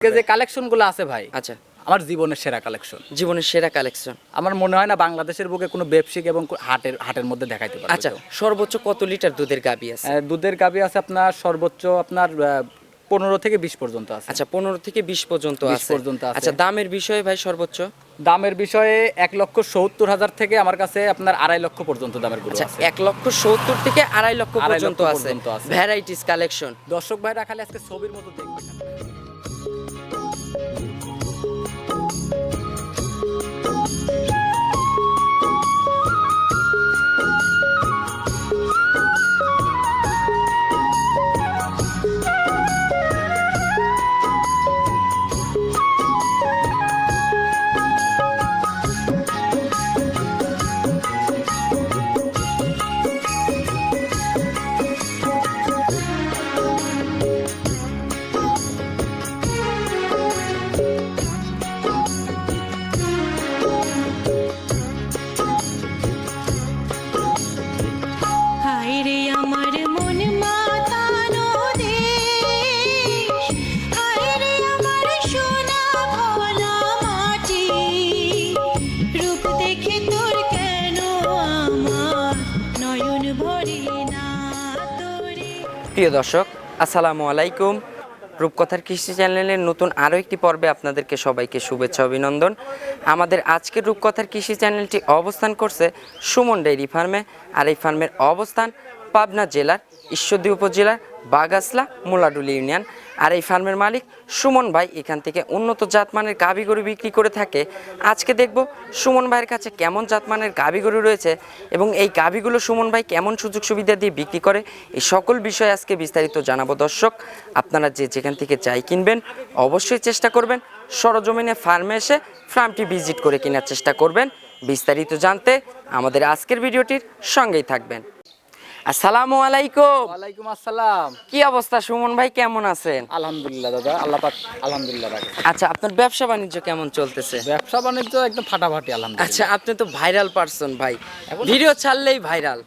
যে কালেকশনগুলো আছে ভাই আচ্ছা। আমার জীবনের সেরা কালেকশন জীবনের সেরা কালেকশন আমার মনে হয় না বাংলাদেশের বুকে কোনো ব্যবসায়িক এবং হাটের হাটের মধ্যে দেখাইতে পারবে আচ্ছা সর্বোচ্চ কত লিটার দুধের গাবি আছে? দুধের গাবি আছে আপনার সর্বোচ্চ আপনার পনেরো থেকে বিশ পর্যন্ত আছে। আচ্ছা পনেরো থেকে বিশ পর্যন্ত আছে। পর্যন্ত আচ্ছা দামের বিষয়ে ভাই সর্বোচ্চ? দামের বিষয়ে এক লক্ষ সত্তর হাজার থেকে আমার কাছে আপনার আড়াই লক্ষ পর্যন্ত দামেরগুলো আচ্ছা আছে। এক লক্ষ সত্তর থেকে আড়াই লক্ষ পর্যন্ত আছে। ভ্যারাইটিস কালেকশন দর্শক ভাইরা খালি আজকে ছবির মতো দেখবে প্রিয় দর্শক, আসসালামু আলাইকুম। রূপকথার কৃষি চ্যানেলের নতুন আরও একটি পর্বে আপনাদেরকে সবাইকে শুভেচ্ছা, অভিনন্দন। আমাদের আজকের রূপকথার কৃষি চ্যানেলটি অবস্থান করছে সুমন ডেইরি ফার্মে। আর এই ফার্মের অবস্থান পাবনা জেলার ঈশ্বরদী উপজেলার বাগাসলা মোলাডুলি ইউনিয়ন। আর এই ফার্মের মালিক সুমন ভাই এখান থেকে উন্নত জাতমানের গাভী গরু বিক্রি করে থাকে। আজকে দেখব সুমন ভাইয়ের কাছে কেমন জাতমানের গাভী গরু রয়েছে এবং এই গাভীগুলো সুমন ভাই কেমন সুযোগ সুবিধা দিয়ে বিক্রি করে, এই সকল বিষয় আজকে বিস্তারিত জানাব। দর্শক, আপনারা যে যেখান থেকে যাই কিনবেন, অবশ্যই চেষ্টা করবেন সরজমিনে ফার্মে এসে ফার্মটি ভিজিট করে কেনার চেষ্টা করবেন। বিস্তারিত জানতে আমাদের আজকের ভিডিওটির সঙ্গেই থাকবেন। আসসালামু আলাইকুম। ওয়ালাইকুম আসসালাম। কি অবস্থা? সুমন ভাই কেমন আছেন? আলহামদুলিল্লাহ দাদা। আল্লাহ পাক আলহামদুলিল্লাহ রাখে। আচ্ছা আপনার ব্যবসা বাণিজ্য কেমন চলতেছে? ব্যবসা বাণিজ্য একদম ফাটাফাটি আলহামদুলিল্লাহ। আচ্ছা আপনি তো ভাইরাল পারসন ভাই। ভিডিও ছাড়লেই ভাইরাল।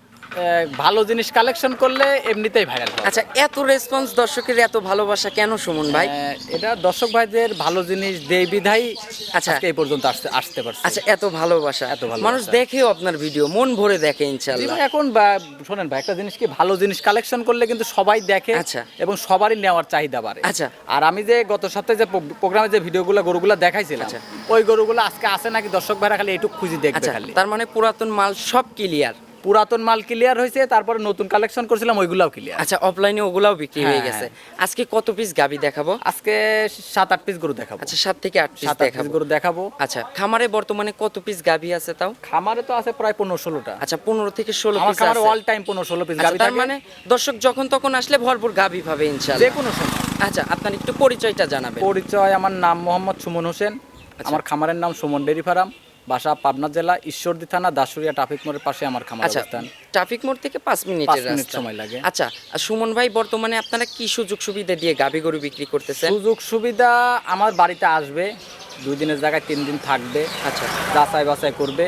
ভালো জিনিস কালেকশন করলে এমনিতেই ভাইরাল হয় আচ্ছা এত রেসপন্স দর্শকের এত ভালোবাসা কেন সুমন ভাই? এটা দর্শক ভাইদের ভালো জিনিস দেই বিধাই আচ্ছা। এই পর্যন্ত আসতে আসতে পারছে। আচ্ছা এত ভালোবাসা। এত ভালো মানুষ দেখেও আপনার ভিডিও মন ভরে দেখে জি ইনশাল্লাহ এখন শোনেন ভাই একটা জিনিস কি ভালো জিনিস কালেকশন করলে কিন্তু সবাই দেখে আচ্ছা। এবং সবারই নেওয়ার চাহিদা বাড়ে। আচ্ছা। আর আমি যে গত সপ্তাহে যে প্রো- প্রোগ্রামে যে ভিডিওগুলো গরুগুলো দেখাইছিলাম আচ্ছা। ওই গরুগুলো আজকে আসে নাকি দর্শক ভাইরা খালি একটু খুঁজি দেখবে আচ্ছা খালি? তার মানে পুরাতন মাল সব ক্লিয়ার পুরাতন মাল ক্লিয়ার হয়েছে তারপরে নতুন কালেকশন করছিলাম ওইগুলাও ক্লিয়ার আচ্ছা অফলাইনে ওগুলাও বিক্রি হয়ে হ্যাঁ, গেছে। আজকে কত পিস গাবি দেখাবো? আজকে সাত আট পিস গরু দেখাবো। আচ্ছা সাত থেকে আট পিস দেখাবো। গরু দেখাবো। আচ্ছা খামারে বর্তমানে কত পিস গাবি আছে তাও? খামারে তো আছে প্রায় পনেরো ষোলোটা। আচ্ছা পনেরো থেকে ষোলো আমার পিস খামারে অল টাইম পনেরো ষোলো পিস আচ্ছা, গাবি তার মানে দর্শক যখন তখন আসলে ভরপুর গাবি পাবে যে কোনো সময়। আচ্ছা আপনার একটু পরিচয়টা জানাবেন। পরিচয় আমার নাম মোহাম্মদ সুমন হোসেন। আচ্ছা। আমার খামারের নাম সুমন ডেরি ফার্ম। বাসা পাবনা জেলা ঈশ্বরদী থানা দাসুরিয়া ট্রাফিক মোড়ের পাশে আমার খামার আচ্ছা অবস্থান। ট্রাফিক মোড় থেকে পাঁচ মিনিটের মিনিট রাস্তা। সময় লাগে। আচ্ছা আর সুমন ভাই বর্তমানে আপনারা কি সুযোগ সুবিধা দিয়ে গাবি গরু বিক্রি করতেছেন? সুযোগ সুবিধা আমার বাড়িতে আসবে দুই দিনের জায়গায় তিন দিন থাকবে। আচ্ছা। যাচাই বাছাই করবে।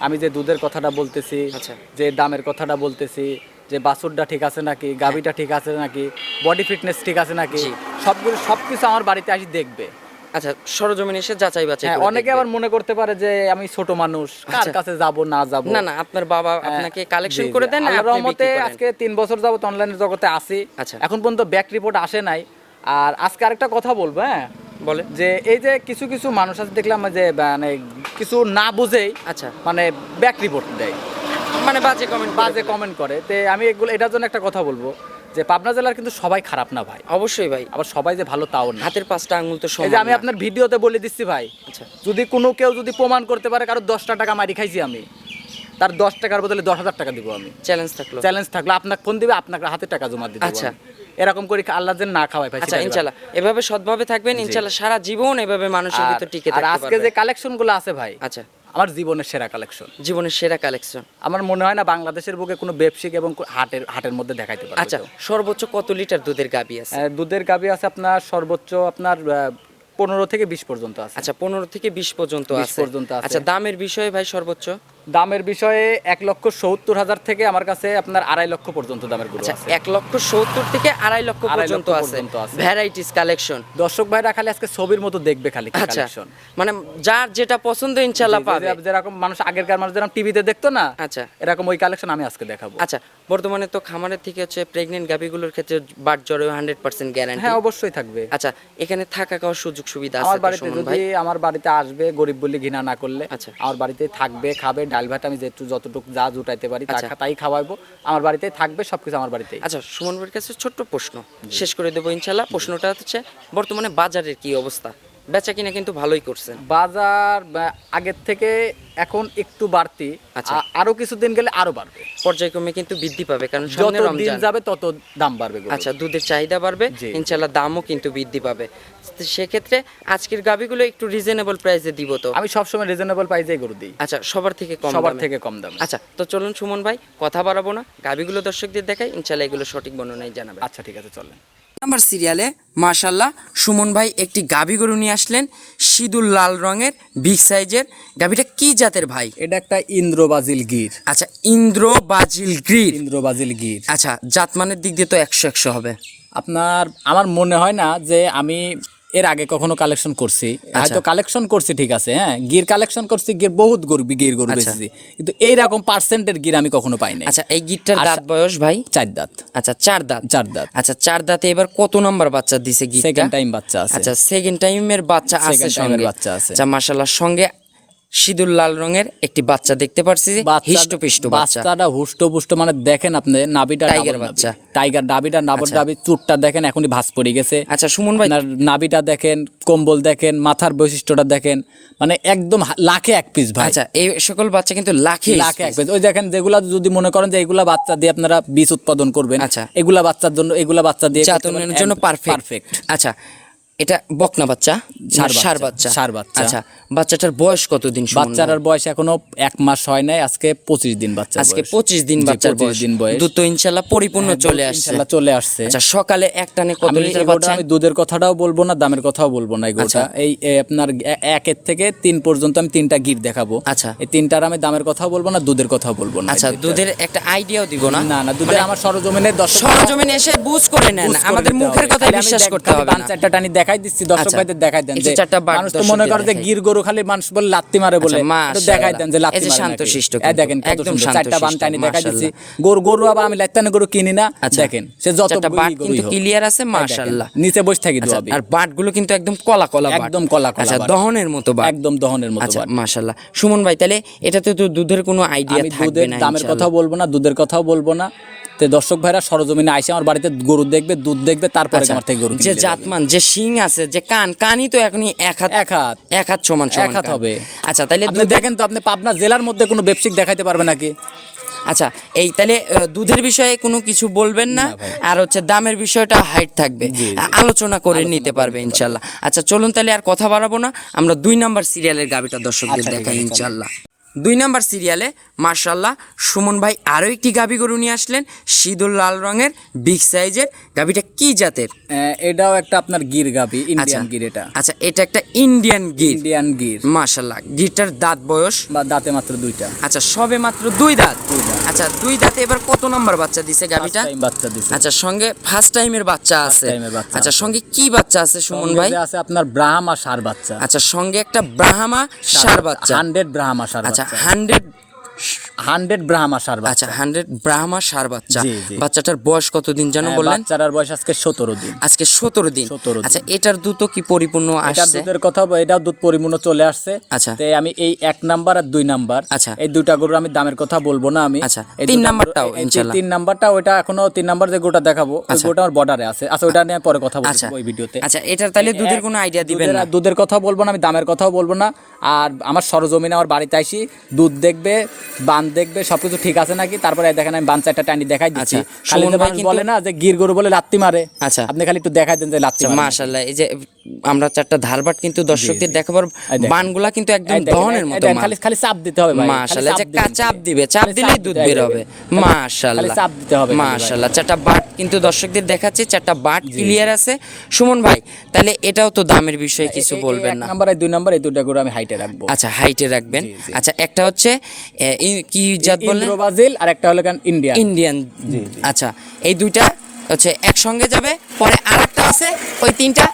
আমি যে দুধের কথাটা বলতেছি আচ্ছা। যে দামের কথাটা বলতেছি যে বাছুরটা ঠিক আছে নাকি গাভিটা ঠিক আছে নাকি বডি ফিটনেস ঠিক আছে নাকি। সবগুলো সবকিছু আমার বাড়িতে আসি দেখবে। আচ্ছা সরজমিন এসে যাচাই বাছাই হ্যাঁ অনেকে আবার মনে করতে পারে যে আমি ছোট মানুষ কার আচ্ছা। কাছে যাব না যাব। না না আপনার বাবা আপনাকে কালেকশন করে দেন রহমতে আজকে তিন বছর যাবত অনলাইনের জগতে আছি। আচ্ছা। এখন পর্যন্ত ব্যাক রিপোর্ট আসে নাই। আর আজকে আরেকটা কথা বলব হ্যাঁ? বলে যে এই যে কিছু কিছু মানুষ আছে দেখলাম যে মানে কিছু না বুঝেই আচ্ছা। মানে ব্যাক রিপোর্ট দেয়। মানে বাজে কমেন্ট বাজে কমেন্ট করে। তে আমি এগুলো এটার জন্য একটা কথা বলব। যে পাবনা জেলার কিন্তু সবাই খারাপ না ভাই। অবশ্যই ভাই। আবার সবাই যে ভালো তাও না। হাতের পাঁচটা আঙুল তো এই যে আমি আপনার ভিডিওতে বলে দিচ্ছি ভাই আচ্ছা। যদি কোনো কেউ যদি প্রমাণ করতে পারে কারও দশটা টাকা মারি খাইছি আমি তার দশ টাকার বদলে দশ হাজার টাকা দিব আমি। চ্যালেঞ্জ থাকল। চ্যালেঞ্জ থাকলে আপনাকে ফোন দিবে আপনাকে হাতে টাকা জমা দিতে আচ্ছা। এরকম করে আল্লাহ যেন না খাওয়াই ভাই আচ্ছা সেটাই ইনশাল্লাহ। এভাবে সৎভাবে থাকবেন ইনশাল্লাহ সারা জীবন এভাবে মানুষের ভিতর টিকে আর আজকে যে পারবে কালেকশনগুলো আছে ভাই আচ্ছা। আমার জীবনের সেরা কালেকশন জীবনের সেরা কালেকশন আমার মনে হয় না বাংলাদেশের বুকে কোনো ব্যবসায়িক এবং হাটের হাটের মধ্যে দেখাইতে পারবে আচ্ছা সর্বোচ্চ কত লিটার দুধের গাবি আছে? দুধের গাবি আছে আপনার সর্বোচ্চ আপনার পনেরো থেকে বিশ পর্যন্ত আছে। আচ্ছা পনেরো থেকে বিশ পর্যন্ত আছে। পর্যন্ত আচ্ছা দামের বিষয়ে ভাই সর্বোচ্চ? দামের বিষয়ে এক লক্ষ সত্তর হাজার থেকে আমার কাছে আপনার আড়াই লক্ষ পর্যন্ত দামের গরু আচ্ছা আছে। এক লক্ষ সত্তর থেকে আড়াই লক্ষ পর্যন্ত আছে। ভ্যারাইটিস কালেকশন দর্শক ভাইরা খালি আজকে ছবির মতো দেখবে খালি কি আচ্ছা মানে যার যেটা পছন্দ যে- পাবে। যেরকম মানুষ আগেরকার মানুষ যেরকম টিভিতে দেখতো না আচ্ছা। এরকম ওই কালেকশন আমি আজকে দেখাবো। আচ্ছা বর্তমানে তো খামারের থেকে হচ্ছে প্রেগনেন্ট গাভিগুলোর ক্ষেত্রে বাট জ্বরে হান্ড্রেড পার্সেন্ট গ্যারান্টি হ্যাঁ অবশ্যই থাকবে। আচ্ছা এখানে থাকা খাওয়ার সুযোগ সুবিধা আছে আমার বাড়িতে যদি আমার বাড়িতে আসবে গরিব বলে ঘৃণা না করলে আচ্ছা। আমার বাড়িতে থাকবে খাবে ডাল ভাত আমি যেটু যতটুকু যা জুটাইতে পারি আচ্ছা। তাই খাওয়াবো। আমার বাড়িতেই থাকবে সবকিছু আমার বাড়িতেই। আচ্ছা সুমন ভাইয়ের কাছে ছোট্ট প্রশ্ন। শেষ করে দেবো ইনশাল্লাহ। প্রশ্নটা হচ্ছে বর্তমানে বাজারের কি অবস্থা? বেচা কিনা কিন্তু ভালোই করছেন। বাজার আগের থেকে এখন একটু বাড়তি। আচ্ছা। আরও কিছুদিন গেলে আরও বাড়বে। পর্যায়ক্রমে কিন্তু বৃদ্ধি পাবে কারণ সামনে রমজান। যাবে তত দাম বাড়বে আচ্ছা দুধের চাহিদা বাড়বে জি। ইনশাল্লাহ দামও কিন্তু বৃদ্ধি পাবে। সেক্ষেত্রে আজকের গাভিগুলো একটু রিজনেবল প্রাইসে দিব তো? আমি সবসময় রিজনেবল প্রাইসেই গরু দিই। আচ্ছা সবার থেকে কম সবার থেকে কম দাম। আচ্ছা তো চলুন সুমন ভাই কথা বাড়াবো না। গাভিগুলো দর্শকদের দেখাই ইনশাল্লাহ এগুলো সঠিক বর্ণনাই জানাবে আচ্ছা ঠিক আছে চলেন। নাম্বার সিরিয়ালে মাশাল্লাহ সুমন ভাই একটি গাভি গরু নিয়ে আসলেন সিঁদুর লাল রঙের বিগ সাইজের। গাভিটা কি জাতের ভাই? এটা একটা ইন্দ্রবাজিল গির। আচ্ছা ইন্দ্রবাজিল গির। ইন্দ্রবাজিল গির। আচ্ছা জাতমানের দিক দিয়ে তো একশো একশো হবে। আপনার আমার মনে হয় না যে আমি এর আগে কখনো কালেকশন করছি। আচ্ছা। হয়তো কালেকশন করছি ঠিক আছে হ্যাঁ? গির কালেকশন করছি গির বহুত গরু গির গরু আচ্ছা। বেচেছি। কিন্তু এইরকম পার্সেন্টের গির আমি কখনো পাইনি আচ্ছা এই গিরটার। দাঁত বয়স ভাই? চার দাঁত। আচ্ছা চার দাঁত? চার দাঁত। আচ্ছা চার দাঁতে এবার কত নাম্বার বাচ্চা দিছে গির সেকেন্ড টাইম বাচ্চা আছে। আচ্ছা সেকেন্ড টাইমের বাচ্চা আছে সঙ্গে। বাচ্চা আছে। আচ্ছা মাশাআল্লাহ সঙ্গে সিঁদুর লাল রঙের একটি বাচ্চা দেখতে পারছি হিষ্টপিষ্ট বাচ্চাটা হুষ্ট পুষ্ট মানে দেখেন আপনি নাবিটা ডাবল বাচ্চা। টাইগার নাবিটা নাবর আচ্ছা। নাবি চুটটা দেখেন এখনই ভাস পড়ে গেছে। আচ্ছা সুমন ভাই নাবিটা দেখেন কম্বল দেখেন মাথার বৈশিষ্ট্যটা দেখেন মানে একদম লাখে এক পিস ভাই। আচ্ছা এই সকল বাচ্চা কিন্তু লাখে লাখে এক পিস ওই দেখেন যেগুলা যদি মনে করেন যে এগুলা বাচ্চা দিয়ে আপনারা বীজ উৎপাদন করবেন আচ্ছা। এগুলা বাচ্চার জন্য এগুলা বাচ্চা দিয়ে জাত জন্য পারফেক্ট আচ্ছা এটা বকনা বাচ্চা ষাঁড় বাচ্চা, ষাঁড় বাচ্চা। আচ্ছা বাচ্চাটার বয়স কতদিন বাচ্চাটার বয়স এখনও এক মাস হয় নাই আজকে পঁচিশ দিন বাচ্চা আজকে পঁচিশ দিন বাচ্চার বয়স। দিন বয়স। দুধ তো ইনশাল্লাহ পরিপূর্ণ হ্যাঁ, চলে আসছে। চলে আসছে। আচ্ছা সকালে এক টানে কত লিটার বাচ্চা? আমি দুধের কথাটাও বলব না দামের কথাও বলব না এগোটা আচ্ছা। এই আপনার একের থেকে তিন পর্যন্ত আমি তিনটা গির দেখাবো। আচ্ছা। এই তিনটার আমি দামের কথাও বলব না দুধের কথাও বলব না আচ্ছা দুধের একটা আইডিয়াও দিব না? না না দুধের আমার সরজমিনের দর্শক সরজমিনে এসে বুঝ করে নেন আমাদের মুখের হবে। কথা বিশ্বাস করতে হবে চারটা টানি দেখাই দিচ্ছি দর্শক আচ্ছা। ভাইদের দেখাই দেন যে মানুষ তো মনে করে যে গির গরু খালি মানুষ বলে লাত্তি মারে বলে। আচ্ছা, দেখাই দেন যে। লাত্তি এই যে মারে শান্তশিষ্ট এই দেখেন কত একদম সুন্দর চারটা বান টানি দেখাই দিচ্ছি। গরু গরু আবার আমি লাত্তানি গরু কিনি না আচ্ছা। দেখেন সে যত বাট কিন্তু ক্লিয়ার আছে মাশাআল্লাহ নিচে বসে থাকি আচ্ছা, দোয়াবি আর বাটগুলো কিন্তু একদম কলা কলা বাট একদম কলা কলা আচ্ছা দহনের মতো বাট একদম দহনের মতো আচ্ছা বাট। মাশাআল্লাহ সুমন ভাই তাহলে এটাতে তো দুধের কোনো আইডিয়া আমি থাকবে দুধের না দামের ইনশাআল্লাহ। কথাও বলব না দুধের কথাও বলব না। তো দর্শক ভাইরা সরজমিনে আইসে আমার বাড়িতে গরু দেখবে দুধ দেখবে তারপরে আচ্ছা, আমার থেকে গরু যে। জাতমান যে শিং আছে যে কান কানই তো এখনই এক হাত এক হাত। এক হাত সমান সমান এক হাত হবে। আচ্ছা তাহলে দেখেন তো আপনি পাবনা জেলার মধ্যে কোনো ব্যবসায়িক দেখাইতে পারবে নাকি? আচ্ছা এই তাহলে দুধের বিষয়ে কোনো কিছু বলবেন না আর হচ্ছে দামের বিষয়টা হাইট থাকবে। আলোচনা করে নিতে পারবে ইনশাল্লাহ। আচ্ছা চলুন তাহলে আর কথা বাড়াবো না। আমরা দুই নাম্বার সিরিয়ালের গাবিটা দর্শকদের আচ্ছা, দেখাই ইনশাল্লাহ। দুই নাম্বার সিরিয়ালে মার্শাল্লাহ সুমন ভাই আরও একটি গাবি গরু নিয়ে আসলেন সিঁদুর লাল রঙের বিগ সাইজের গাবিটা কি জাতের? এটাও একটা আপনার গির আচ্ছা ইন্ডিয়ান গির এটা। আচ্ছা এটা একটা ইন্ডিয়ান গির। ইন্ডিয়ান গির। মার্শাল্লাহ গিরটার দাঁত বয়স? বা দাঁতে মাত্র দুইটা। আচ্ছা সবে মাত্র দুই দাঁত। আচ্ছা দুই দাঁতে এবার কত নম্বর বাচ্চা দিছে time বাচ্চা দিছে। আচ্ছা সঙ্গে ফার্স্ট টাইমের বাচ্চা আছে। আচ্ছা সঙ্গে কি বাচ্চা আছে সুমন ভাই? আছে আপনার ব্রাহ্মা সার বাচ্চা। আচ্ছা সঙ্গে একটা ব্রাহ্মা সার বাচ্চা। হান্ড্রেড ব্রাহ্মা সার আচ্ছা হান্ড্রেড হান্ড্রেড ব্রাহ্মা সার আচ্ছা হান্ড্রেড ব্রাহ্মা সার বাচ্চা। জি। বাচ্চাটার বয়স কতদিন যেন হ্যাঁ, বললেন? বাচ্চাটার বয়স আজকে সতেরো দিন। আজকে সতেরো দিন। 17 আচ্ছা এটার দুধ কি পরিপূর্ণ আসছে? দুধের কথা এটাও দুধ পরিপূর্ণ চলে আসছে। আচ্ছা। তে আমি এই এক নাম্বার আর দুই নাম্বার। আচ্ছা। এই দুইটা গরুর আমি দামের কথা বলব না আমি। আচ্ছা, তিন নাম্বারটাও তিন- নাম্বারটা ওটা এখনও তিন নাম্বার যে গোটা দেখাবো আচ্ছা। গোটা আমার বর্ডারে আছে। আচ্ছা ওটা নিয়ে পরে কথা বলব আচ্ছা। ওই ভিডিওতে। আচ্ছা এটার তাহলে দুধের কোনো আইডিয়া দিবেন না? দুধের কথা বলব না আমি দামের কথাও বলব না। আর আমার সরজমিনে আমার বাড়িতে আসি দুধ দেখবে বান দেখবে সবকিছু ঠিক আছে নাকি? তারপরে দেখেন আমি বান চারটা টানি দেখাই দিচ্ছি। আচ্ছা, খালি সুমন ভাই বলে না যে গির গরু বলে লাত্তি মারে? আচ্ছা। আপনি খালি একটু দেখাই দেন যে লাত্তি আচ্ছা মারে। মাশাল্লাহ এই যে আমরা চারটা ধারবাট কিন্তু দর্শকদের দেখাবার বানগুলা কিন্তু একদম দহনের মতো খালি খালি চাপ দিতে হবে ভাই মাশাআল্লাহ যে চাপ দিবে চাপ দিলেই দুধ বের হবে। মাশাআল্লাহ চাপ দিতে হবে মাশাআল্লাহ চারটা বাট কিন্তু দর্শকদের দেখাচ্ছে চারটা বাট ক্লিয়ার আছে। সুমন ভাই তাহলে এটাও তো দামের বিষয়ে কিছু বলবেন না। নাম্বার দুই নাম্বার এই দুটা গরু আমি হাইটে রাখব। আচ্ছা হাইটে রাখবেন। আচ্ছা একটা হচ্ছে ই- কি জাত বললেন? ইন্দ্র ব্রাজিল আর একটা হলো কান ইন্ডিয়া ইন্ডিয়ান। আচ্ছা এই দুইটা হচ্ছে একসঙ্গে যাবে পরে আর একটা আছে ওই তিনটা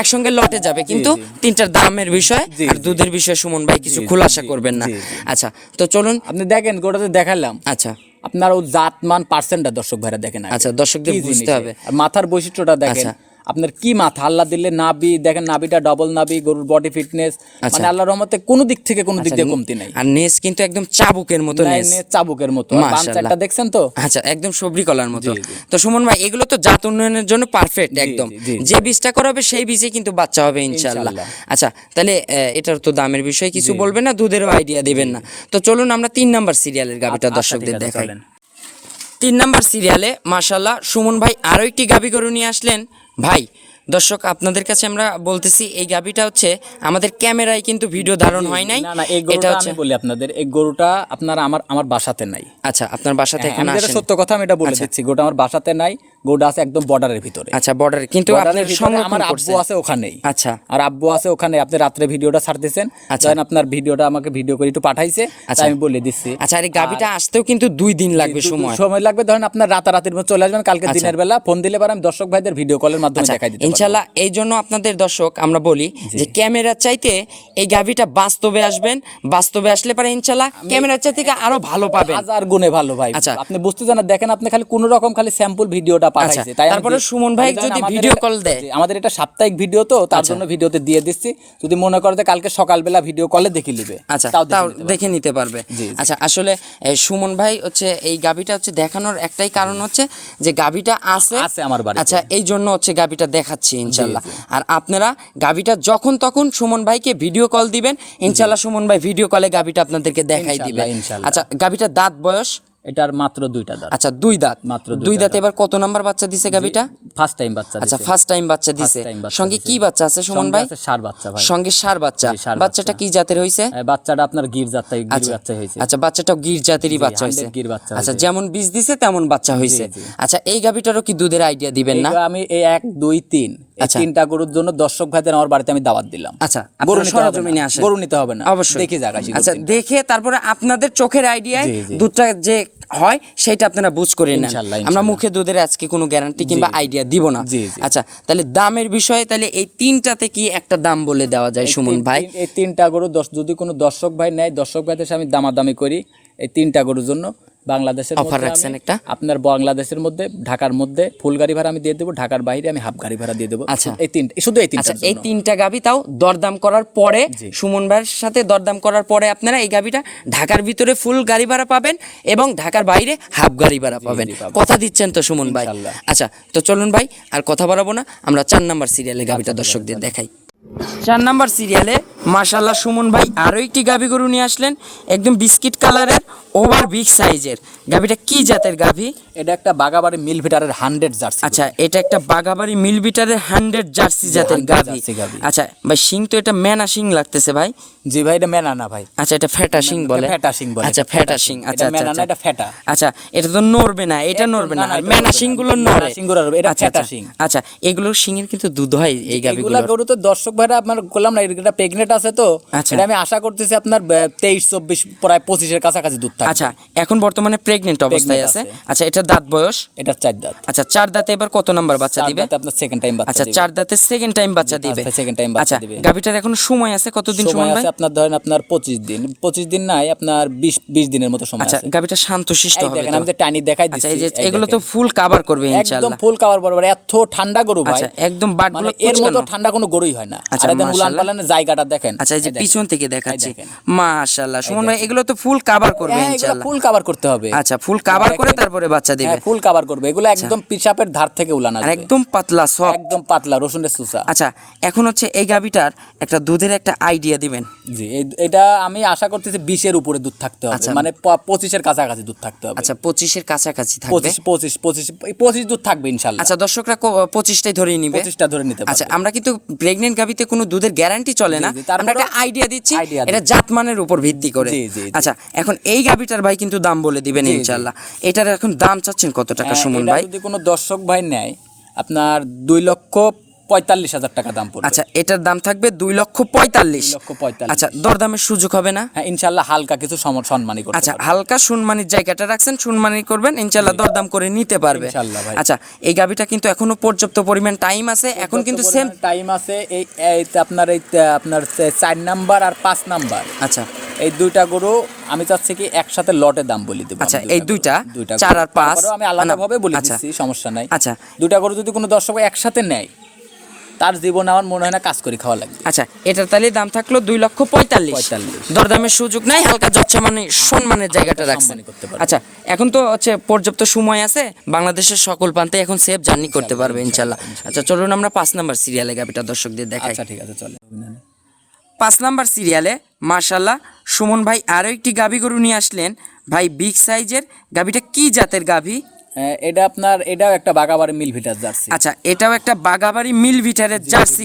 একসঙ্গে লটে যাবে। কিন্তু তিনটার দামের বিষয় আর দুধের বিষয়ে সুমন ভাই কিছু খোলাসা করবেন না। আচ্ছা তো চলুন। আপনি দেখেন গোটাতে দেখালাম। আচ্ছা। আপনার ও জাতমান পার্সেন্টটা দর্শক ভাইরা দেখেন আচ্ছা, দর্শকদের বুঝতে হবে। আর মাথার বৈশিষ্ট্যটা দেখেন। আচ্ছা। আপনার কি মাথা? আল্লাহ দিলে নাবি দেখেন নাবিটা ডবল নাবি গরুর বডি ফিটনেস আচ্ছা। মানে আল্লাহর রহমতে কোনো দিক থেকে কোনো দিক দিয়ে কমতি নাই। আর নেস কিন্তু একদম চাবুকের মতো নেস। চাবুকের মতো। বাচ্চাটা দেখছেন তো? আচ্ছা একদম সবরি কলার মতো। তো সুমন ভাই এগুলো তো জাত উন্নয়নের জন্য পারফেক্ট একদম। যে বীজটা করা হবে সেই বীজে কিন্তু বাচ্চা হবে ইনশাল্লাহ ইনশাআল্লাহ। আচ্ছা তাহলে এটার তো দামের বিষয়ে কিছু বলবেন না? দুধেরও আইডিয়া দিবেন না। তো চলুন আমরা তিন নাম্বার সিরিয়ালের গাবিটা আচ্ছা, দর্শকদের দেখাই। তিন নাম্বার সিরিয়ালে মাশাল্লাহ সুমন ভাই আরও একটি গাবি গরু নিয়ে আসলেন। ভাই দর্শক আপনাদের কাছে আমরা বলতেছি এই গাবিটা হচ্ছে আমাদের ক্যামেরায় কিন্তু ভিডিও ধারণ হয় নাই। না না এই এটা গরুটা হচ্ছে আমি বলি আপনাদের এই গরুটা আপনার আমার আমার বাসাতে নাই। আচ্ছা আপনার বাসাতে হ্যাঁ, এখন আসেন। সত্য কথা আমি এটা বলে দিচ্ছি গরুটা আমার বাসাতে নাই গোটা আছে একদম বর্ডারের ভিতরে। আচ্ছা বর্ডার। কিন্তু আমার আব্বু আছে ওখানেই। আচ্ছা। আর আব্বু আছে ওখানে আপনি রাত্রে ভিডিওটা ছাড়তেছেন। আচ্ছা। ধরেন আপনার ভিডিওটা আমাকে ভিডিও করে একটু পাঠাইছে আচ্ছা। আমি বলে দিচ্ছি। আচ্ছা আর গাবিটা আসতেও কিন্তু দুই দিন লাগবে সময়। সময় লাগবে। ধরেন আপনার রাতারাতির মধ্যে চলে আসবেন কালকে দিনের বেলা ফোন দিলে পরে আমি দর্শক ভাইদের ভিডিও কলের মাধ্যমে আচ্ছা দেখাই। ইনশাল্লাহ এই জন্য আপনাদের দর্শক আমরা বলি যে ক্যামেরার চাইতে এই গাভিটা বাস্তবে আসবেন। বাস্তবে আসলে পরে ইনশাল্লাহ ক্যামেরার চাইতে আরও ভালো পাবেন। হাজার গুণে ভালো ভাই। আচ্ছা। আপনি বুঝতে জানা দেখেন আপনি খালি কোন রকম খালি স্যাম্পল ভিডিওটা পাঠাইছে আচ্ছা, তাই তারপরে সুমন ভাই যদি ভিডিও কল দেয়। আমাদের এটা সাপ্তাহিক ভিডিও তো তার জন্য ভিডিওতে দিয়ে দিচ্ছি। যদি মনে করে যে কালকে সকালবেলা ভিডিও কলে দেখে নিবে আচ্ছা তাও দেখে নিতে পারবে। আচ্ছা আসলে সুমন ভাই হচ্ছে এই গাভিটা হচ্ছে দেখানোর একটাই কারণ হচ্ছে যে গাভিটা আছে আছে আমার বাড়িতে। আচ্ছা এই জন্য হচ্ছে গাভিটা দেখাচ্ছি ইনশাল্লাহ। আর আপনারা গাভিটা যখন তখন সুমন ভাইকে ভিডিও কল দিবেন ইনশাল্লাহ সুমন ভাই ভিডিও কলে গাভিটা আপনাদেরকে দেখাই দিবে। আচ্ছা গাভিটার দাঁত বয়স? এটার মাত্র দুইটা দাঁত। আচ্ছা দুই দাঁত। মাত্র দুই দাঁত এবার কত নাম্বার বাচ্চা দিছে গাভিটা? ফার্স্ট টাইম বাচ্চা আচ্ছা ফার্স্ট টাইম বাচ্চা দিছে। সঙ্গে কি বাচ্চা আছে সুমন ভাই? আছে ষাঁড় বাচ্চা ভাই। সঙ্গে সার বাচ্চা। বাচ্চাটা কি জাতের হইছে? বাচ্চাটা আপনার গির জাতটাই গির আচ্ছা। বাচ্চা হয়েছে আচ্ছা বাচ্চাটাও গির জাতেরই বাচ্চা 100 হয়েছে গির বাচ্চা আচ্ছা যেমন বীজ দিছে তেমন বাচ্চা হয়েছে জি। আচ্ছা এই গাভিটারও কি দুধের আইডিয়া দিবেন না? আমি এই এক দুই তিন। আচ্ছা। তিনটা গরুর জন্য দর্শক ভাইদের আমার বাড়িতে আমি দাওয়াত দিলাম। আচ্ছা গরু আপনারা নিতে হবে সরজমিনে না। গরু নিতে হবে না। অবশ্যই। দেখে যাক আচ্ছা দেখে তারপরে আপনাদের চোখের আইডিয়ায়। দুধটা যে হয় সেটা আপনারা বুঝ করে নেন। আমরা মুখে দুধের আজকে কোনো গ্যারান্টি কিংবা আইডিয়া দিব না। আচ্ছা তাহলে দামের বিষয়ে তাহলে এই তিনটাতে কি একটা দাম বলে দেওয়া যায় সুমন ভাই? এই তিনটা গরু দশ- যদি কোনো দর্শক ভাই নেয় দর্শক ভাইদের সাথে আমি দামাদামি করি এই তিনটা গরুর জন্য। বাংলাদেশের অফার রাখছেন একটা? আপনার বাংলাদেশের মধ্যে ঢাকার মধ্যে ফুল গাড়ি ভাড়া আমি দিয়ে দেবো ঢাকার বাইরে আমি হাফ গাড়ি ভাড়া দিয়ে দেবো। আচ্ছা। এই তিন শুধু এই তিনটা আচ্ছা এই তিনটা গাভি তাও দরদাম করার পরে সুমন ভাইয়ের সাথে দরদাম করার পরে আপনারা এই গাভিটা ঢাকার ভিতরে ফুল গাড়ি ভাড়া পাবেন এবং ঢাকার বাইরে হাফ গাড়ি ভাড়া পাবেন। কথা দিচ্ছেন তো সুমন ভাই। আচ্ছা তো চলুন ভাই আর কথা বাড়াবো না আমরা চার নাম্বার সিরিয়ালে গাভিটা দর্শকদের দেখাই। চার নাম্বার সিরিয়ালে মাশাল্লাহ সুমন ভাই আরও একটি গাভি গরু নিয়ে আসলেন একদম বিস্কিট কালারের ওভার বিগ সাইজের। গাভিটা কি জাতের গাভি? এটা একটা বাগাবাড়ি মিল ভিটারের হান্ড্রেড জার্সি আচ্ছা এটা একটা বাগাবাড়ি মিল বিটারের হান্ড্রেড জার্সি জাতের গাভি। আচ্ছা ভাই শিং তো এটা মেনা শিং লাগতেছে ভাই? জি ভাই এটা মেনা না ভাই। আচ্ছা এটা ফেটা শিং বলে। ফেটা শিং বলে। আচ্ছা ফেটা শিং আচ্ছা মেনা আচ্ছা না এটা ফেটা। আচ্ছা। এটা তো নড়বে না এটা নড়বে না। আর মেনা শিংগুলো নড়ে। শিংগুলো নড়বে, এটা আচ্ছা, ফেটা আচ্ছা, শিং। আচ্ছা এগুলোর শিঙের কিন্তু দুধ হয় এই গাভিগুলো গরু তো দর্শক ভাইরা আপনার বললাম না এটা প্রেগনেন্ট আছে তো আচ্ছা। এটা আমি আশা করতেছি আপনার তেইশ চব্বিশ প্রায় পঁচিশের কাছাকাছি দুধ থাকবে। আচ্ছা এখন বর্তমানে প্রেগনেন্ট অবস্থায় আছে। আচ্ছা এটা দাঁত বয়স? এটা চার দাঁত। আচ্ছা চার দাঁতে এবার কত নাম্বার বাচ্চা দিবে? আপনার সেকেন্ড টাইম বাচ্চা আচ্ছা চার দাঁতে সেকেন্ড টাইম বাচ্চা দিবে। আচ্ছা, second time বাচ্চা আচ্ছা দিবে। গাভিটার এখন সময় আছে? কতদিন সময় আছে আপনার ধরেন আপনার পঁচিশ দিন। পঁচিশ দিন নাই আপনার বিশ বিশ দিনের মতো সময় আচ্ছা আছে। গাভিটা শান্তশিষ্ট হবে দেখেন তো? আমি যে টানি দেখাই আচ্ছা দিচ্ছি এই যে এগুলো তো ফুল কাভার করবে একদম ফুল কাভার বরাবর এত ঠান্ডা গরু ভাই। আচ্ছা একদম বাটগুলো মানে এর মতো ঠান্ডা কোনো গরুই হয় না। আচ্ছা, উলান। পালানের জায়গাটা দেখেন দেখেন। আচ্ছা এই যে পিছন থেকে দেখাচ্ছি। মাশাআল্লাহ সুমন ভাই এগুলো তো ফুল কভার করবে হ্যাঁ, ইনশাআল্লাহ। ফুল কভার করতে হবে। আচ্ছা ফুল কভার করে তারপরে বাচ্চা দিবে। হ্যাঁ ফুল কভার করবে। এগুলো একদম পিসাপের ধার থেকে উলান আর একদম পাতলা সফট একদম পাতলা রসুনের সুসা। আচ্ছা এখন হচ্ছে এই গাবিটার একটা দুধের একটা আইডিয়া দিবেন। জি এটা আমি আশা করতেছি বিশের উপরে দুধ থাকতে হবে। আচ্ছা। মানে প- পঁচিশের কাছাকাছি দুধ থাকতে হবে। আচ্ছা পঁচিশের কাছাকাছি থাকবে। পঁচিশ পঁচিশ পঁচিশ এই পঁচিশ দুধ থাকবে ইনশাল্লাহ আচ্ছা দর্শকরা কো- পঁচিশটাই ধরেই নিবে। পঁচিশটা ধরে নিতে আচ্ছা আমরা কিন্তু প্রেগনেন্ট গাবিতে কোনো দুধের গ্যারান্টি চলে না। আমরা একটা আইডিয়া দিচ্ছি এটা জাতমানের উপর ভিত্তি করে। আচ্ছা এখন এই গাবিটার ভাই কিন্তু দাম বলে দিবেন জি। এটার এখন দাম চাচ্ছেন কত টাকা হ্যাঁ, সুমন ভাই যদি কোনো দর্শক ভাই নেয় আপনার দুই লক্ষ পঁয়তাল্লিশ হাজার টাকা দাম পড়বে। আচ্ছা এটার দাম থাকবে দুই লক্ষ পঁয়তাল্লিশ। লক্ষ পঁয়তাল্লিশ। আচ্ছা দরদামের সুযোগ হবে না? হ্যাঁ ইনশাল্লাহ হালকা কিছু সম- সম্মানই আচ্ছা হালকা সুনমানির জায়গাটা রাখছেন সুনমানি করবেন ইনশাল্লাহ দরদাম করে নিতে পারবে। আচ্ছা এই গাবিটা কিন্তু এখনও পর্যাপ্ত পরিমাণ টাইম আছে এখন কিন্তু সেম টাইম আছে এই আপনার এই আপনার চার নাম্বার আর পাঁচ নাম্বার। আচ্ছা। এই দুইটা গরু আমি চাচ্ছি কি একসাথে লটে দাম বলি দেবো। আচ্ছা, এই দুইটা, দুইটা চার। আর পাঁচ, আমি আলাদাভাবে বলে আচ্ছা। দিচ্ছি সমস্যা নাই। আচ্ছা। দুইটা গরু যদি কোনো দর্শক একসাথে নেয় তার জীবনে আমার মনে হয় না কাজ করে খাওয়া লাগবে। আচ্ছা এটার তাহলে দাম থাকল দুই লক্ষ পঁয়তাল্লিশ। পঁয়তাল্লিশ। দরদামের সুযোগ নাই হালকা যচ্ছমানি সম্মানের জায়গাটা রাখছেন পারবে। আচ্ছা এখন তো হচ্ছে পর্যাপ্ত সময় আছে বাংলাদেশের সকল প্রান্তে এখন সেফ জার্নি করতে পারবে ইনশাল্লাহ। আচ্ছা চলুন আমরা পাঁচ নাম্বার সিরিয়ালে গাবিটা দর্শকদের দেখাই। আচ্ছা ঠিক আছে চলে পাঁচ নাম্বার সিরিয়ালে মার্শাল্লাহ সুমন ভাই আরও একটি গাভি গরু নিয়ে আসলেন। ভাই বিগ সাইজের গাভিটা কি জাতের গাভি হ্যাঁ, এটা আপনার এটাও একটা বাগাবাড়ি মিল ভিটার জার্সি। আচ্ছা এটাও একটা বাগাবাড়ি মিল ভিটারের জার্সি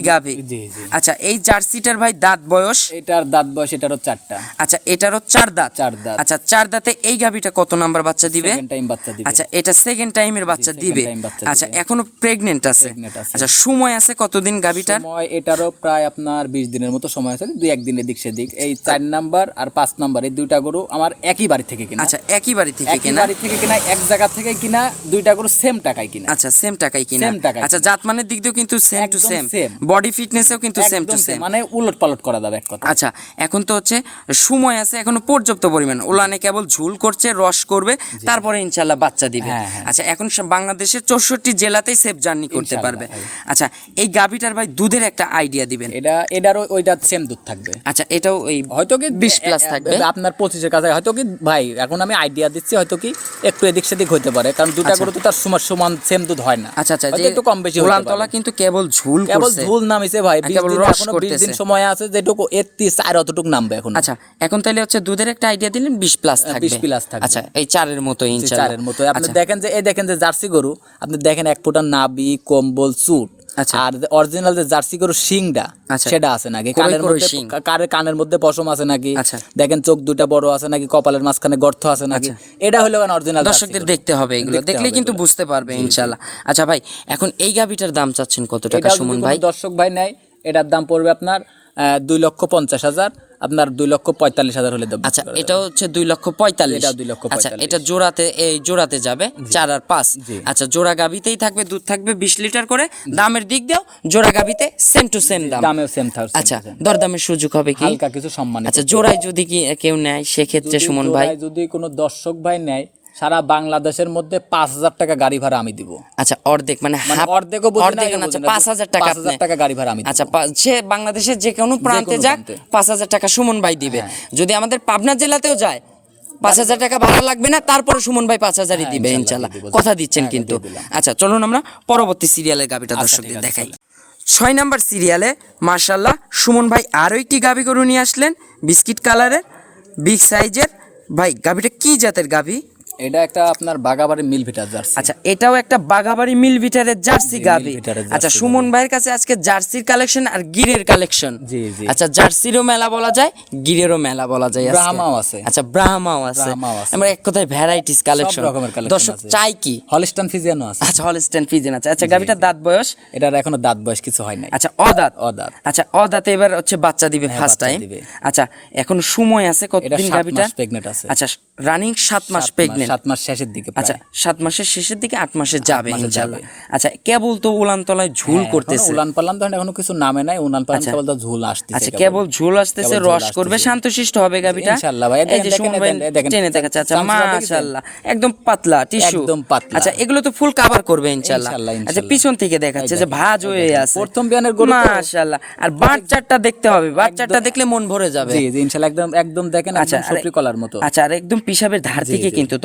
জি আচ্ছা এই জার্সিটার ভাই দাঁত বয়স? এটার দাঁত বয়স এটারও চারটা। আচ্ছা এটারও চার দাঁত? চার দাঁত। আচ্ছা চার দাঁতে এই গাভিটা কত নাম্বার বাচ্চা দিবে? টাইম বাচ্চা দিবে। আচ্ছা এটা সেকেন্ড টাইমের বাচ্চা দিবে। আচ্ছা এখনও প্রেগনেন্ট আছে। আচ্ছা সময় আছে কতদিন গাভিটার? সময় এটারও প্রায় আপনার বিশ দিনের মতো সময় আছে দুই একদিন এদিক সেদিক। এই চার নাম্বার আর পাঁচ নাম্বার এই দুইটা গরু আমার একই বাড়ি থেকে কিনা। আচ্ছা একই বাড়ি থেকে কেনা? বাড়ি থেকে কিনা এক জায়গা থেকে কিনা দুইটা গরু সেম টাকায় কিনা। আচ্ছা সেম টাকাই কিনা। Same টাকায় আচ্ছা জাতমানের দিক দিয়েও কিন্তু সেম টু সেম বডি ফিটনেসেও কিন্তু সেম টু সেম মানে উলট পালট করা যাবে এক কথা। আচ্ছা এখন তো হচ্ছে সময় আছে এখনও পর্যাপ্ত পরিমাণ। কেবল ঝুল করছে রস করবে তারপরে ইনশাল্লাহ বাচ্চা দিবে। হ্যাঁ, হ্যাঁ। আচ্ছা এখন বাংলাদেশের চৌষট্টি জেলাতেই সেফ জার্নি করতে পারবে। আচ্ছা এই গাভিটার ভাই দুধের একটা আইডিয়া দিবেন। এটা এটারও ওইটা সেম দুধ থাকবে। আচ্ছা এটাও এই হয়তো কি 20 প্লাস থাকবে। আপনার পঁচিশের কাছে হয়তো কি ভাই এখন আমি আইডিয়া দিচ্ছি হয়তো কি একটু এদিক সেদিক হতে পারে। কারণ দুটা গরু তো তার সমান সমান সেম দুধ হয় না। আচ্ছা আচ্ছা একটু কম বেশি উলানতলা কিন্তু কেবল ঝুল কেবল ঝুল নামিছে ভাই আর বিশ রস এখনও বিশ দিন সময় আছে যেটুকু এত্রিশ চার অতটুকু নামবে এখন। আচ্ছা এখন তাহলে হচ্ছে দুধের একটা আইডিয়া দিলেন বিশ প্লাস থাকবে। 20 প্লাস থাকবে। আচ্ছা এই চারের মতো ইনশাআল্লাহ চারের মতো। আপনি আচ্ছা, দেখেন যে এই দেখেন যে জার্সি গরু আপনি দেখেন এক ফুটা নাবি কম্বল চুট আচ্ছা। আর অরিজিনাল যে জার্সি গরুর শিংটা আচ্ছা। সেটা আছে নাকি? কানের মধ্যে? কানের মধ্যে পশম আছে নাকি? আচ্ছা। দেখেন চোখ দুটা বড় আছে নাকি কপালের মাঝখানে গর্ত আছে নাকি? এটা হলো অরিজিনাল দর্শকদের দেখতে হবে এগুলো। দেখলে কিন্তু বুঝতে পারবে ইনশাআল্লাহ। আচ্ছা ভাই এখন এই গাভিটার দাম চাচ্ছেন কত টাকা সুমন ভাই? দর্শক ভাই নাই এটার দাম পড়বে আপনার আহ, দুই লক্ষ পঞ্চাশ হাজার। আপনার দুই লক্ষ পঁয়তাল্লিশ হাজার হলে আচ্ছা এটা হচ্ছে দুই লক্ষ পঁয়তাল্লিশ। এটা দুই লক্ষ আচ্ছা এটা জোড়াতে এই জোড়াতে যাবে চার আর পাঁচ। আচ্ছা জোড়া গাভিতেই থাকবে দুধ থাকবে বিশ লিটার করে। দামের দিক দিয়েও জোড়া গাভিতে সেম টু সেম দাম। দামেও সেম থাকবে আচ্ছা দরদামের সুযোগ হবে কি? হালকা কিছু সম্মান আচ্ছা জোড়ায় যদি কি কেউ নেয় সেক্ষেত্রে সুমন ভাই? যদি কোনো দর্শক ভাই নেয় সারা বাংলাদেশের মধ্যে পাঁচ হাজার টাকা গাড়ি ভাড়া আমি দিব। আচ্ছা অর্ধেক মানে মানে অর্ধেকও অর্ধেক আচ্ছা পাঁচ হাজার টাকা পাঁচ হাজার টাকা গাড়ি ভাড়া আমি আচ্ছা সে বাংলাদেশের যে কোনো প্রান্তে যাক হ্যাঁ। পাঁচ হাজার টাকা সুমন ভাই দিবে। যদি আমাদের পাবনা জেলাতেও যায় পাঁচ হাজার টাকা ভাড়া লাগবে না তারপরে সুমন ভাই পাঁচ হাজারই দিবে ইনশাল্লাহ। কথা দিচ্ছেন হ্যাঁ, কিন্তু। আচ্ছা চলুন আমরা পরবর্তী সিরিয়ালের গাবিটা দর্শকদের দেখাই। ছয় নাম্বার সিরিয়ালে মার্শাল্লাহ সুমন ভাই আরও একটি গাবি গরু নিয়ে আসলেন বিস্কিট কালারের বিগ সাইজের। ভাই গাবিটা কি জাতের গাবি? এটা একটা আপনার বাগাবাড়ি মিল ভিটার জার্সি। আচ্ছা এটাও একটা বাগাবাড়ি মিল ভিটারের জার্সি গাবি। আচ্ছা সুমন ভাইয়ের কাছে আজকে জার্সির কালেকশন আর গিরের কালেকশন। জি, জি। আচ্ছা জার্সিরও মেলা বলা যায় গিরেরও মেলা বলা যায়। ব্রাহ্মাও আছে। আচ্ছা ব্রাহ্মাও আছে। আমরা এক কথায় ভ্যারাইটিস কালেকশন রকমের collection দর্শক চাই কি? হলিস্টান ফিজিয়ানো আছে। আচ্ছা হলস্টেন ফিজেন আছে। আচ্ছা গাবিটার দাঁত বয়স? এটার এখনও দাঁত বয়স কিছু হয় নাই। আচ্ছা অদাঁত। অদাঁত। আচ্ছা অদাঁতে এবার হচ্ছে বাচ্চা দিবে হ্যাঁ, ফার্স্ট টাইম আচ্ছা এখন সময় আছে কতদিন গাবিটা মাস প্রেগনেন্ট আছে। আচ্ছা রানিং সাত মাস সাত মাস, প্রেগনেন্ট নেন সাত মাস শেষের দিকে আচ্ছা সাত মাসের শেষের দিকে আট মাসে যাবে। আচ্ছা কেবল তো উলান তলায় ঝুল হ্যাঁ, করতেছে। উলান পালান তো এখনও কিছু নামে নাই উলান পালান কেবল তো ঝুল আসতেছে আচ্ছা কেবল ঝুল আসতেছে রস করবে শান্তশিষ্ট হবে গাবিটা। ইনশাআল্লাহ ভাই, এই যে সুমন ভাই। টেনে দেখাচ্ছে আচ্ছা মাশাআল্লাহ একদম পাতলা টিস্যু। একদম পাতলা। আচ্ছা এগুলো তো ফুল কভার করবে ইনশাআল্লাহ আচ্ছা পিছন থেকে দেখাচ্ছে যে ভাঁজ হয়ে আছে। প্রথম বিয়ানের মাশাআল্লাহ আর বাচ্চাটা দেখতে হবে বাচ্চাটা দেখলে মন ভরে যাবে। জি জি ইনশাআল্লাহ একদম একদম দেখেন আচ্ছা একদম কলার মতো। আচ্ছা আর একদম পিসাবের ধার থেকে কিন্তু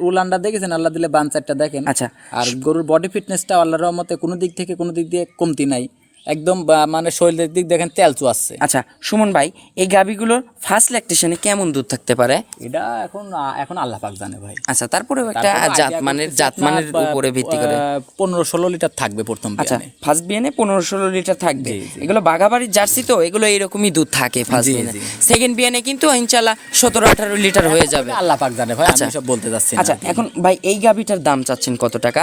উলানটা দেখেছেন? আল্লাহ দিলে বান চারটা দেখেন। আচ্ছা। আর গরুর বডি ফিটনেসটা আল্লাহর রহমতে কোনো দিক থেকে কোনো দিক দিয়ে কমতি নাই। একদম মানে শরীরের দিক দেখেন তেল চুয়াচ্ছে। আচ্ছা সুমন ভাই এই গাবিগুলোর ফার্স্ট ল্যাকটেশনে কেমন দুধ থাকতে পারে? এটা এখন এখন আল্লাহ পাক জানে ভাই। আচ্ছা তারপরেও একটা তারপরে জাত মানের জাত মানের উপরে ভিত্তি করে। পনেরো ষোলো লিটার থাকবে প্রথম আচ্ছা ফার্স্ট বিয়ানে পনেরো ষোলো লিটার থাকবে। এগুলো বাঘাবাড়ির জার্সি তো এগুলো এরকমই দুধ থাকে ফার্স্ট বিয়ানে। সেকেন্ড বিয়ানে কিন্তু ইনশাল্লাহ সতেরো আঠারো লিটার হয়ে যাবে। আল্লাহ পাক জানে ভাই আচ্ছা। আমি সব বলতে যাচ্ছি আচ্ছা এখন ভাই এই গাবিটার দাম চাচ্ছেন কত টাকা?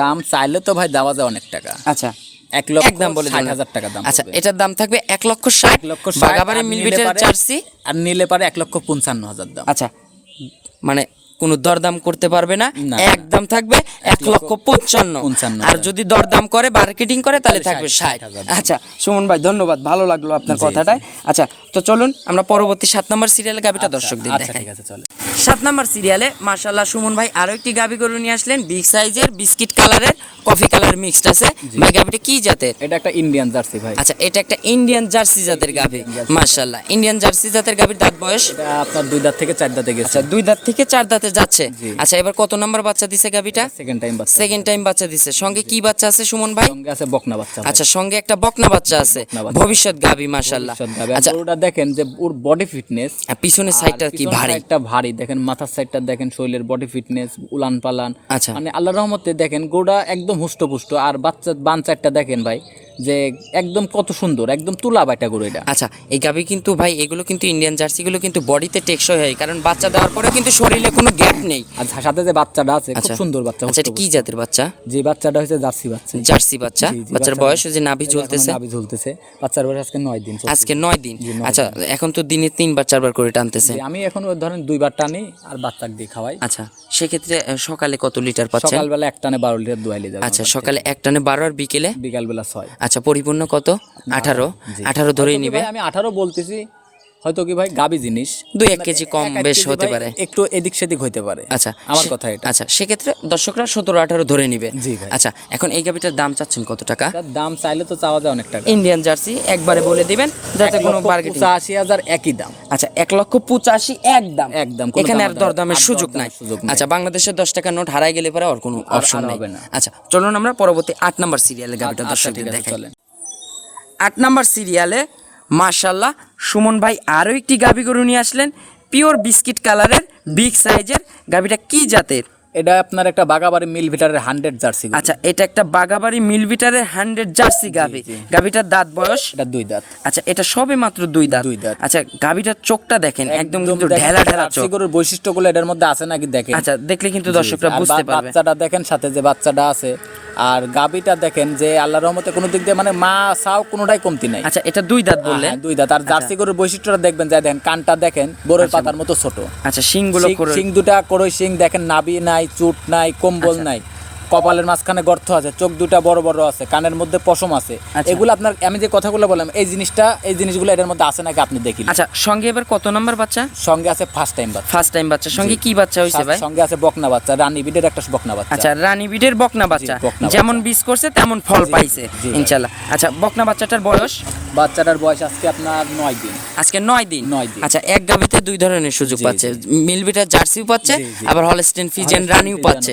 দাম চাইলে তো ভাই দেওয়া যায় অনেক টাকা। আচ্ছা এক লক্ষ একদম বলে ষাট হাজার টাকা দাম আচ্ছা এটার দাম থাকবে এক লক্ষ ষাট। লক্ষ ষাট, বাঘাবাড়ি আর নিলে পারে- জার্সি আর নিলে পারে এক লক্ষ পঞ্চান্ন হাজার দাম। আচ্ছা মানে কোনো দরদাম করতে পারবে না। একদম থাকবে এক লক্ষ পঞ্চান্ন। পঞ্চান্ন আর যদি দরদাম করে মার্কেটিং করে তাহলে থাকবে ষাট। আচ্ছা সুমন ভাই ধন্যবাদ। ভালো লাগল আপনার কথাটায়। আচ্ছা তো চলুন আমরা পরবর্তী সাত নম্বর সিরিয়ালে গাবিটা দর্শকদের আচ্ছা দেখাই। ঠিক আছে চলে সাত নম্বর সিরিয়ালে মাশাল্লাহ সুমন ভাই আরও একটি গাবি গরু নিয়ে আসলেন। বিগ সাইজের বিস্কিট কালারের কফি কালার মিক্সড আছে। ভাই গাবিটা কি জাতের? এটা একটা ইন্ডিয়ান জার্সি ভাই। আচ্ছা এটা একটা ইন্ডিয়ান জার্সি জাতের গাভি মাশাল্লাহ ইন্ডিয়ান জার্সি জাতের গাভির দাঁত বয়স? এটা আপনার দুই দাঁত থেকে চার দাঁতে গেছে। আচ্ছা দুই দাঁত থেকে চার দাঁতে যাচ্ছে। আচ্ছা এবার কত নাম্বার বাচ্চা দিছে গাভিটা সেকেন্ড টাইম বাচ্চা। সেকেন্ড টাইম বাচ্চা দিছে। সঙ্গে কি বাচ্চা আছে সুমন ভাই? সঙ্গে আছে বকনা বাচ্চা আচ্ছা সঙ্গে একটা বকনা বাচ্চা আছে। ভবিষ্যৎ গাভি গাভী। আচ্ছা। গরুটা দেখেন যে ওর বডি ফিটনেস পিছনের সাইডটা কি ভারী? একটা ভারী। দেখেন মাথার সাইডটা দেখেন শরীরের বডি ফিটনেস উলান পালান আচ্ছা। মানে আল্লাহ রহমতে দেখেন গোড়া একদম হুষ্টপুষ্ট আর বাচ্চা বান চারটা দেখেন ভাই যে একদম কত সুন্দর একদম তুলা বাইটা গরু এটা। আচ্ছা এই গাভি কিন্তু ভাই এগুলো কিন্তু ইন্ডিয়ান জার্সিগুলো কিন্তু বডিতে টেকসই হয় কারণ বাচ্চা দেওয়ার পরে কিন্তু শরীরে কোনো গ্যাপ নেই। আর সাথে যে বাচ্চাটা আছে খুব আচ্ছা। সুন্দর বাচ্চা আচ্ছা এটা কি জাতের বাচ্চা? যে বাচ্চাটা হচ্ছে জার্সি বাচ্চা। জার্সি বাচ্চা? বাচ্চার বয়স যে নাভি ঝুলতেছে নাভি ঝুলতেছে বাচ্চার বয়স আজকে নয় দিন আজকে নয় দিন। আচ্ছা এখন তো দিনে তিনবার চারবার করে টানতেছে। আমি এখন ওই ধরেন দুইবার টানি আর বাচ্চাকে দিয়ে খাওয়াই। আচ্ছা সেক্ষেত্রে সকালে কত লিটার পাচ্ছেন? সকালবেলা এক টানে বারো লিটার দুয়াই যাবে আচ্ছা সকালে এক টানে বারো আর বিকেলে? বিকালবেলা ছয়। আচ্ছা পরিপূর্ণ কত? আঠারো। আঠারো ধরেই নেবে। নিবে আমি আঠারো বলতেছি। হয়তো কি ভাই গাবি জিনিস? দুই এক কেজি কম বেশ হতে পারে। একটু এদিক সেদিক হইতে পারে। আচ্ছা আমার কথা এটা। আচ্ছা সেক্ষেত্রে দর্শকরা সতেরো আঠারো ধরে নিবে। জি আচ্ছা এখন এই গাভিটার দাম চাচ্ছেন কত টাকা? দাম চাইলে তো চাওয়া যায় অনেক টাকা। ইন্ডিয়ান জার্সি একবারে বলে দিবেন যাতে কোনো পঁচাশি হাজার একই দাম। আচ্ছা এক লক্ষ পঁচাশি একদম। একদম, এখানে আর দরদামের সুযোগ নাই। আচ্ছা বাংলাদেশের দশ টাকা নোট হারাই গেলে পরে আর কোনো অপশন নেই। হবে না। আচ্ছা চলুন আমরা পরবর্তী আট নাম্বার সিরিয়ালে গাভিটা আচ্ছা, দর্শকদের দেখাই। আট নাম্বার সিরিয়ালে মাশাল্লাহ সুমন ভাই আরও একটি গাভি গরু নিয়ে আসলেন, পিওর বিস্কিট কালারের, বিগ সাইজের, গাভিটা কি জাতের? এটা আপনার একটা বাগাবাড়ি মিল ভিটারের হান্ড্রেড জার্সি আচ্ছা এটা একটা বাগাবাড়ি মিলবিটারের হান্ড্রেড জার্সি গাভি গাভিটার দাঁত বয়স? এটা দুই দাঁত। আচ্ছা এটা সবে মাত্র দুই দাঁত। দুই দাঁত। আচ্ছা গাভিটার চোখটা দেখেন একদম কিন্তু ঢেলা ঢেলা চোখ। গরুর বৈশিষ্ট্যগুলো এটার মধ্যে আছে নাকি দেখেন? আচ্ছা দেখলে কিন্তু দর্শকরা বুঝতে পারবে। বাচ্চাটা দেখেন সাথে যে বাচ্চাটা আছে আর গাবিটা দেখেন যে আল্লাহর রহমতে কোনো দিক দিয়ে মানে মা সাও কোনোটাই কমতি নাই। আচ্ছা এটা দুই দাঁত বললেন? হ্যাঁ, দুই দাঁত। আর জার্সি গরুর বৈশিষ্ট্যটা দেখবেন যা দেখেন কানটা দেখেন বোরের পাতার মতো ছোট। আচ্ছা শিং- করে শিং দুটা করই শিং দেখেন নাবি নাই চুট নাই কম্বল আচ্ছা। নাই কপালের মাঝখানে গর্ত আছে চোখ দুটা বড় বড় আছে কানের মধ্যে পশম আছে। আচ্ছা। এগুলো আপনার আমি যে কথাগুলো বললাম এই জিনিসটা এই জিনিসগুলো এটার মধ্যে আছে নাকি আপনি দেখি আচ্ছা সঙ্গে এবার কত নাম্বার বাচ্চা? সঙ্গে আছে ফার্স্ট টাইম বাচ্চা। ফার্স্ট টাইম বাচ্চা। সঙ্গে কি বাচ্চা হয়েছে ভাই? সঙ্গে আছে বকনা বাচ্চা রানী বিডের একটা বকনা বাচ্চা। আচ্ছা রানী বিডের বকনা বাচ্চা। যেমন বীজ করছে তেমন ফল পাইছে জি। ইনশাল্লাহ। আচ্ছা বকনা বাচ্চাটার বয়স? বাচ্চাটার বয়স আজকে আপনার নয় দিন। আজকে নয় দিন? নয় দিন। আচ্ছা এক গাভিতে দুই ধরনের সুযোগ পাচ্ছে। মিলবিটার জার্সিও পাচ্ছে। আবার হলস্টেন ফিজেন রানিও পাচ্ছে।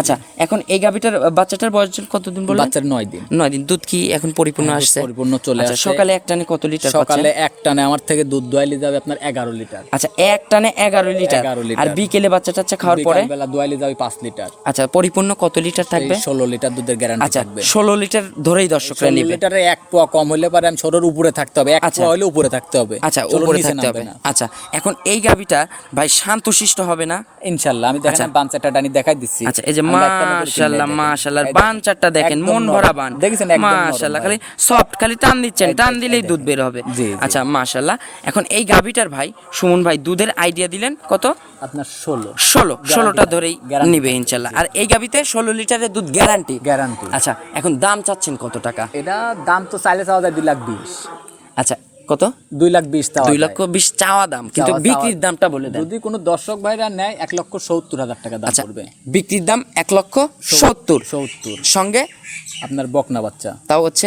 আচ্ছা এখন এই গাভিটার বাচ্চাটার বয়স কতদিন বললেন? বাচ্চার নয় দিন। নয় দিন। দুধ কি এখন পরিপূর্ণ আসছে? পরিপূর্ণ চলে আচ্ছা আসছে। সকালে এক টানে কত লিটার সকালে এক টানে আমার থেকে দুধ দোয়াইলে যাবে আপনার এগারো লিটার। আচ্ছা এক টানে এগারো লিটার। 11 লিটার। আর বিকেলে বাচ্চা টাচ্চা খাওয়ার পরে? বেলা দোয়াইলে যাবে পাঁচ লিটার। আচ্ছা পরিপূর্ণ কত লিটার থাকবে? ষোলো লিটার দুধের গ্যারান্টি আচ্ছা থাকবে। ষোলো লিটার ধরেই দর্শকরা ষোলো নিবে। লিটারে এক পোয়া কম হলে পারে আমি ষোলোর পনেরোর উপরে থাকতে হবে এক আচ্ছা। পোয়া হলে উপরে থাকতে হবে। আচ্ছা উপরে থাকতে হবে। আচ্ছা এখন এই গাবিটা ভাই শান্তশিষ্ট হবে না? ইনশাল্লাহ আমি দেখেন আচ্ছা। বান চারটা ডানি দেখাই দিচ্ছি। আচ্ছা এই যে মাশাআল্লাহ মাশাআল্লাহ বান চারটা দেখেন মন ভরা বান। দেখেছেন একদম মাশাআল্লাহ খালি সফট খালি টান দিচ্ছেন টান দিলেই দুধ বের হবে। আচ্ছা মাশাআল্লাহ এখন এই গাবিটার ভাই সুমন ভাই দুধের আইডিয়া দিলেন কত? আপনার ষোলো। ষোলো ষোলোটা ধরেই নিবে ইনশাল্লাহ। আর এই গাবিতে ষোলো লিটারের দুধ গ্যারান্টি গ্যারান্টি আচ্ছা এখন দাম চাচ্ছেন কত টাকা? এটা দাম তো চাইলে চাওয়া যায় দুই লাখ বিশ। আচ্ছা কত? দুই লাখ বিশ দুই। লক্ষ বিশ চাওয়া দাম কিন্তু বিক্রির দামটা বলে দেন। যদি কোনো দর্শক ভাইরা নেয় এক লক্ষ সত্তর হাজার টাকা দাম আচ্ছা পড়বে। বিক্রির দাম এক লক্ষ সত্তর। সত্তর। সঙ্গে আপনার বকনা বাচ্চা। তাও হচ্ছে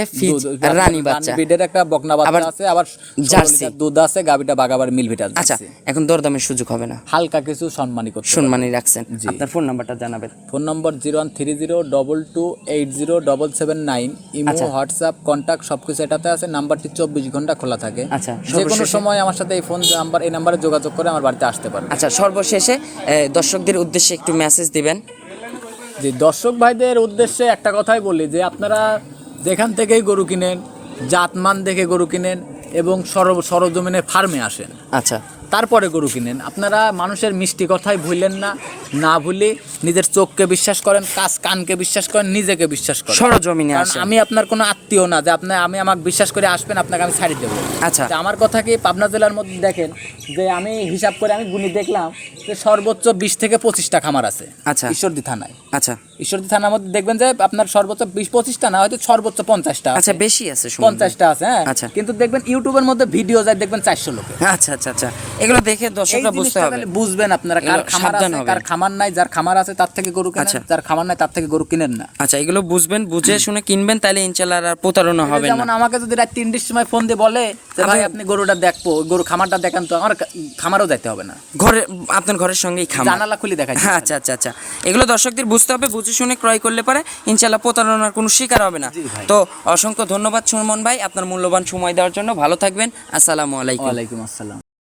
রানী বাচ্চা। ব্রিডের একটা বকনা বাচ্চা আছে আবার জার্সি। দুধ আছে গাবিটা বাগাবার মিল আচ্ছা এখন দরদামের সুযোগ হবে না। হালকা কিছু সম্মানী করতে। সম্মানী রাখছেন। আপনার ফোন নাম্বারটা জানাবেন। Phone number zero one three zero double two eight zero double seven nine imo আচ্ছা। হোয়াটসঅ্যাপ কন্ট্যাক্ট সব কিছু এটাতে আছে নাম্বারটি চব্বিশ ঘণ্টা খোলা থাকে। আচ্ছা, যে কোনো সময় আমার সাথে এই ফোন নাম্বার এই নাম্বারে যোগাযোগ করে আমার বাড়িতে আসতে পারবে। আচ্ছা সর্বশেষে দর্শকদের উদ্দেশ্যে একটু মেসেজ দিবেন। যে দর্শক ভাইদের উদ্দেশ্যে একটা কথাই বলি যে আপনারা যেখান থেকেই গরু কিনেন, জাতমান দেখে গরু কিনেন এবং সর সরজমিনে ফার্মে আসেন। আচ্ছা। তারপরে গরু কিনেন। আপনারা মানুষের মিষ্টি কথাই ভুললেন না না ভুলে নিজের চোখকে বিশ্বাস করেন কাজ কানকে বিশ্বাস করেন নিজেকে বিশ্বাস করেন। সরজমিনে আসেন। আমি আপনার কোনো আত্মীয় না যে আপনি আমি আমাকে বিশ্বাস করে আসবেন আপনাকে আমি ছাড়ি দেবো। আচ্ছা। আমার কথা কি পাবনা জেলার মধ্যে দেখেন যে আমি হিসাব করে আমি গুনি দেখলাম যে সর্বোচ্চ বিশ থেকে পঁচিশটা খামার আছে আচ্ছা। ঈশ্বরদী থানায়। আচ্ছা। ঈশ্বরদী থানার মধ্যে দেখবেন যে আপনার সর্বোচ্চ বিশ পঁচিশটা না হয়তো সর্বোচ্চ পঞ্চাশটা আচ্ছা বেশি আছে পঞ্চাশটা আছে হ্যাঁ। আচ্ছা। কিন্তু দেখবেন ইউটিউবের মধ্যে ভিডিও যায় দেখবেন চারশো লোকে। আচ্ছা আচ্ছা আচ্ছা। এগুলো দেখে দর্শকরা বুঝতে হবে। বুঝবেন আপনারা কার খামার আছে কার খামার নাই যার খামার আছে তার থেকে গরু কেনেন আচ্ছা। যার খামার নাই তার থেকে গরু কিনেন না। আচ্ছা এগুলো বুঝবেন বুঝে শুনে কিনবেন তাহলে ইনশাল্লাহ আর প্রতারণা হবে যেমন আমাকে যদি রাত তিনটির সময় ফোন দিয়ে বলে যে ভাই আপনি গরুটা দেখব গরু খামারটা দেখান তো আমার খামারও যাইতে হবে না। ঘরে আপনার ঘরের সঙ্গেই খামার। জানালা খুলে দেখাই আচ্ছা আচ্ছা আচ্ছা। এগুলো দর্শকদের বুঝতে হবে বুঝে শুনে ক্রয় করলে পারে ইনশাল্লাহ প্রতারণার কোনো শিকার হবে না। তো অসংখ্য ধন্যবাদ সুমন ভাই আপনার মূল্যবান সময় দেওয়ার জন্য। ভালো থাকবেন। আসসালামু আলাইকুম। আলাইকুম আসসালাম।